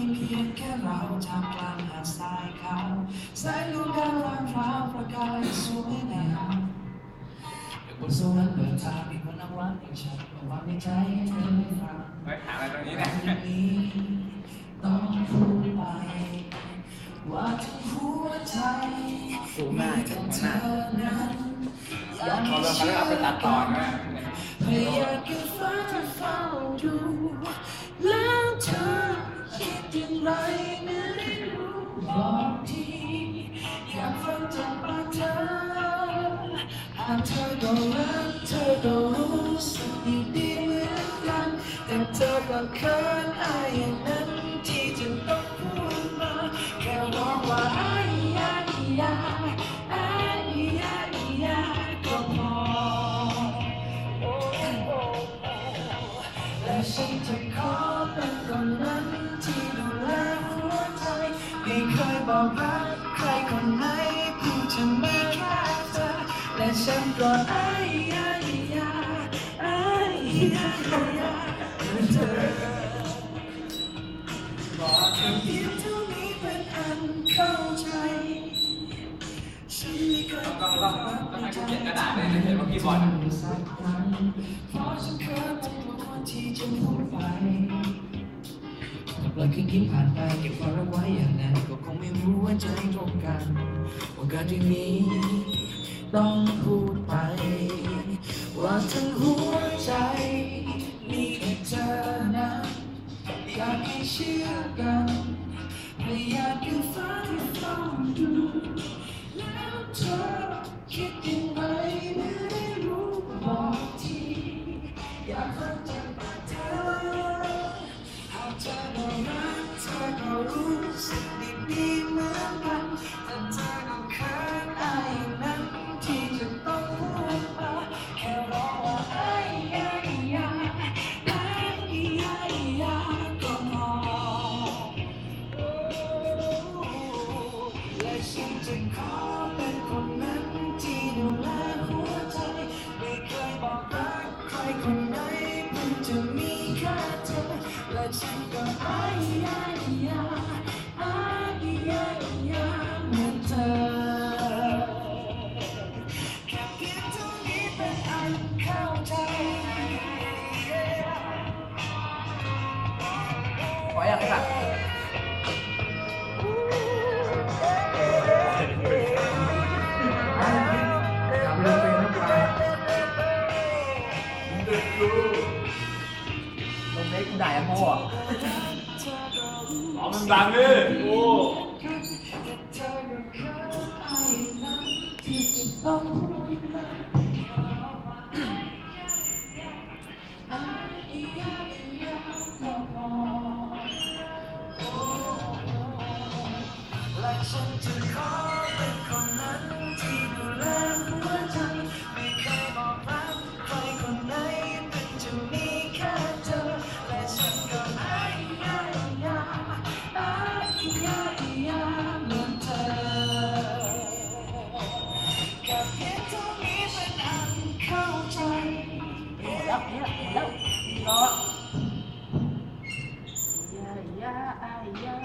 มีเพียงแค่เราท่ามกลางหาดทรายขาวสายลมดาวรางพราวประกายสวยงามอยู่บนสวรรค์เปิดทางมีคนนักวันอย่างฉันมาว่าในใจให้เธอได้ฟังเฮ้ยหาอะไรตรงนี้เนี่ยต้องพูดไป ว่าทั้งหัวใจสูงหน้ามีสูแต่งหเธน้าอนั้นอยากเขาให้เริ่มเขาเชื่เริ่มเอาไปตัดต่อนะพยายามเก็บฟ้าเฝ้าดู อย่างไรไม่ได้รู้บอกทีอยากฟังจากปากเธอหากเธอก็รักเธอก็รู้สึกดีๆเหมือนกันแต่เธอก็เขินอายอย่างนั้น เคยบอกรักใครคนไหนเพิ่งจะมารักเธอและฉันก็ไอายยาอียาไอายยาอียาเธอบอกแค่เพียงเท่านี้เป็นอันเข้าใจฉันไม่เคยต้องต้องต้องให้กูเขียนกระดาษเลยนะเขียนว่าพี่บอลสักเพราะฉันเคยเป็นคนที่จะพูดไป ปล่อยคืนยิ้มผ่านไปเก็บความรักไว้อย่างนั้นก็คงไม่รู้ว่าใจตรงกันว่าการที่นี้ต้องพูดไป ว่าทั้งหัวใจมีแค่เธอนั้นอยากให้เชื่อกันไม่อยากดูฟ้าที่เฝ้าดูแล้วเธอ ย hỏi anh à các bạn Đấy, cũng đại ăn hô à? Bỏ mình làm ฉันจะขอเป็นคนนั้นที่ดูแลหัวใจไม่เคยบอกรักใครคนไหนเป็นจะมีแค่เธอและฉันก็อายาอยาอายาอยาเหมือนเธอแค่เท่านี้เป็นอันเข้าใจแล้แล้วแล้วก็าอ